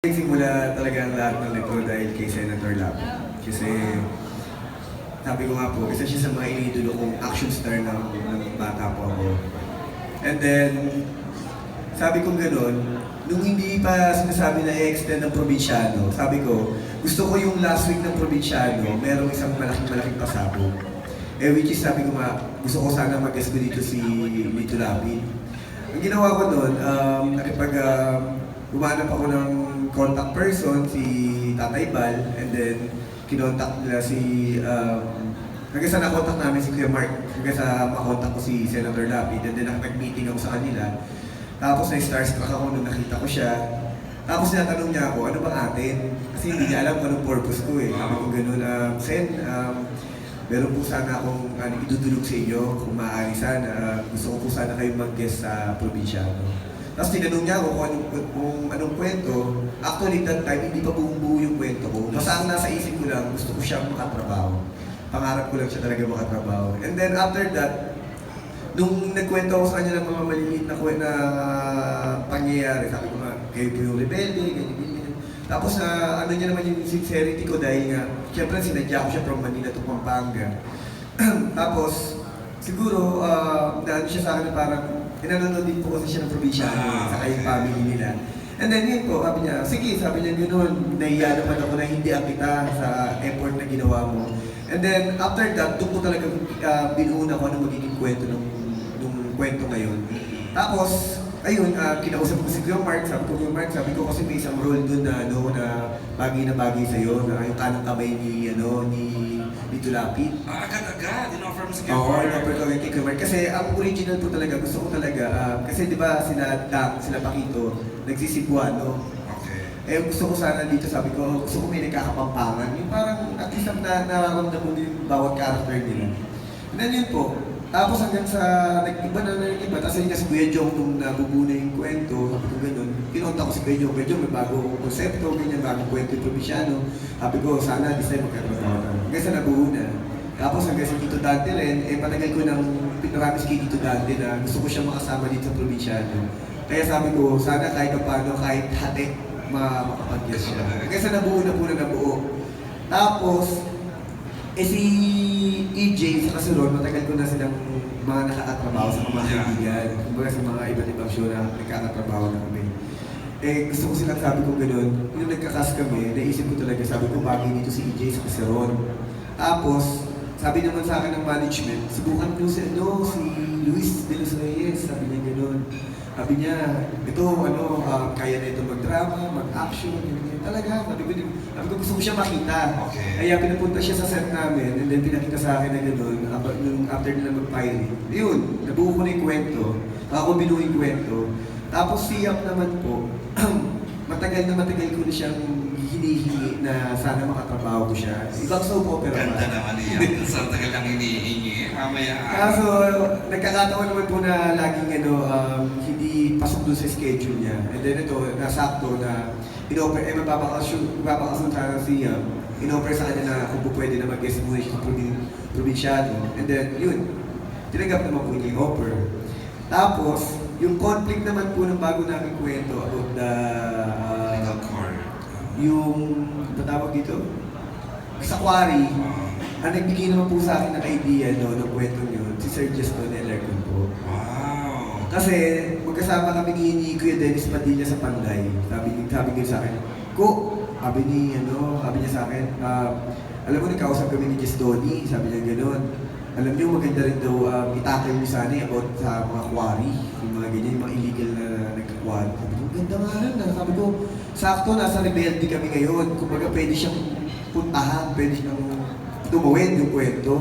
Nagsimula talaga ang lahat ng nito dahil kay Senator Lap. Kasi sabi ko nga po, isa siya sa mga iniidolo kong action star ng, ng bata po ako. And then, sabi ko gano'n, nung hindi pa sinasabi na i-extend ng probinsyano, sabi ko, gusto ko yung last week ng probinsyano, merong isang malaking-malaking pasabog. Eh, which is sabi ko nga, gusto ko sana mag-guest ko dito si Lito Lapid. Ang ginawa ko doon, um, nakipag, um, umanap ako ng contact person, si Tatay Bal, and then kinontak nila si, um, hanggang sa nakontak namin si Kuya Mark, hanggang sa makontak ko si Senator Lapid, and then nakapag-meeting ako sa kanila. Tapos na-starstruck ako nung nakita ko siya. Tapos tinatanong niya ako, ano ba atin? Kasi hindi niya alam kung purpose ko eh. Sabi ko ganun, um, Sen, um, meron po sana akong ano, idudulog sa inyo kung maaari sana. ah, gusto ko po sana kayong mag-guest sa probinsyano. Tapos tinanong niya ako kung anong, kung anong kwento. Actually, that time, hindi pa buong buo yung kwento ko. Basta ang nasa isip ko lang, gusto ko siyang makatrabaho. Pangarap ko lang siya talaga makatrabaho. And then after that, nung nagkwento ako sa kanya ng mga maliliit na, na pangyayari, sabi ko nga, kayo po yung rebelde, ganyan, ganyan. Tapos na ano niya naman yung sincerity ko dahil nga, syempre sinadya ko siya from Manila to Pampanga. Tapos, siguro, uh, dahil siya sa akin parang, inanonood din po kasi siya ng probinsyano, Ah, sa kayong family nila. And then yun po, sabi niya, sige, sabi niya gano'n, nahiya naman ako na hindi kita sa effort na ginawa mo. And then after that, doon ko talaga uh, binuuna ko ano magiging kwento ng, nung kwento ngayon. Tapos, ayun, uh, kinausap ko si Kuya Mark, sabi ko, Kuya Mark, sabi ko kasi may isang role doon na, ano, na bagay na bagay sa'yo, na yung kanang kamay ni, ano, ni, ni Tulapit. Ah, agad-agad, mo si Oo, in-offer ko Kuya Mark. Kasi ang original po talaga, gusto ko talaga, ah, kasi di ba sila Dak, sila Pakito, nagsisibuano. Okay. Eh gusto ko sana dito, sabi ko, gusto ko may nagkakapampangan. Yung parang at least na nararamdaman mo din yung bawat character nila. And then yun po, tapos hanggang sa nag-iba na na iba, tapos yun nga si Kuya Jong nung nabubuo na yung kwento, sabi ko ganun, kinonta ko si Kuya Jong, Kuya Jong may bago akong konsepto, ganyan, bagong kwento yung probinsyano. Sabi ko, sana this time magkatrabaho na. Hanggang sa nabuo na. Tapos hanggang sa Tito Dante rin, eh patagal ko nang pinaramis kay Tito Dante na gusto ko siya makasama dito sa probinsyano. Kaya sabi ko, sana kahit pa paano, kahit hati, ma makapag-guess siya. Sa nabuo na po na nabuo. Tapos, eh si EJ sa Kasuron, matagal ko na silang mga nakakatrabaho sa mga kaibigan. Kumbaga sa mga iba't ibang show na nagkakatrabaho na kami. Eh, gusto ko silang sabi ko gano'n. Yung nagkakas kami, naisip ko talaga, sabi ko bagay dito si EJ sa Kasuron. Tapos, sabi naman sa akin ng management, subukan nyo si, ano, si Luis de los Reyes. Sabi niya gano'n. Sabi niya, ito, ano, ah, kaya na ito mag-drama, mag-action, ganyan. Talaga, sabi ko, sabi ko, gusto ko siya makita. Okay. Kaya pinapunta siya sa set namin, and then pinakita sa akin na gano'n, nung after nila mag-pilot. Yun, nabuo ko na yung kwento. Ako binuo yung kwento. Tapos si Yap naman po, matagal na matagal ko na siyang hinihingi na sana makatrabaho ko siya. Ibang soap opera Ganda man. naman niya. Sa tagal lang hinihingi. Mamaya. Kaso, nagkakataon naman po na laging ano, um, hindi pasok doon sa schedule niya. And then ito, nasakto na in-offer, eh mapapakasun, mapapakasun sana si um, in-offer sa kanya na kung po pwede na mag-guest muna siya sa probin- probinsyano. And then, yun, tinanggap naman po niya yung offer. Tapos, yung conflict naman po ng bago namin kwento about the, uh, yung, ano tawag dito? Sa quarry, ang nagbigay naman po sa akin ng idea no, ng kwento niyo, si Sir Justin Elercon po. Wow. Kasi magkasama kami ni, ni Kuya Dennis Padilla sa Panday. Sabi, sabi niya sa akin, Ko, sabi ni, ano, sabi niya sa akin, ah, alam mo, nagkausap kami ni Jess Donnie, sabi niya gano'n. Alam niyo, maganda rin daw um, itakil niyo sana about sa mga quarry, yung mga ganyan, yung mga illegal na nagka-quarry. Sabi ko, ganda nga rin na. Sabi ko, sakto, nasa rebelde kami ngayon. Kumbaga, pwede siyang puntahan, pwede siyang tumawid yung kwento.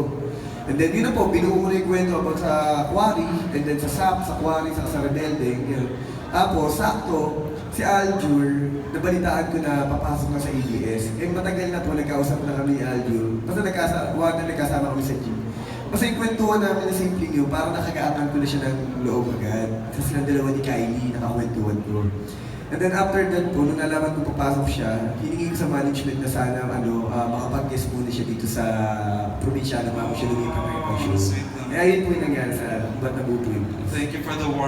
And then yun na po, binuo na yung kwento about sa quarry, and then sa SAP, sa quarry, sa sa rebelde. Yun. Tapos, sakto, si Aljur, nabalitaan ko na papasok na sa ABS. Eh, matagal na po, nagkausap na kami ni Aljur. Basta nagkasama, na nagkasama kami sa gym. Basta yung kwentuhan namin na simple yun, parang nakagaangan ko na siya ng loob agad. Sa silang dalawa ni Kylie, nakakwentuhan ko. And then after that po, nung nalaman ko papasok siya, hiningi ko sa management na sana ano, uh, makapag-guest muna siya dito sa probinsya na bago siya lumipat ng show. Eh, ayun po yung nangyari sa Ba't Nabubuhay. Thank you for the warm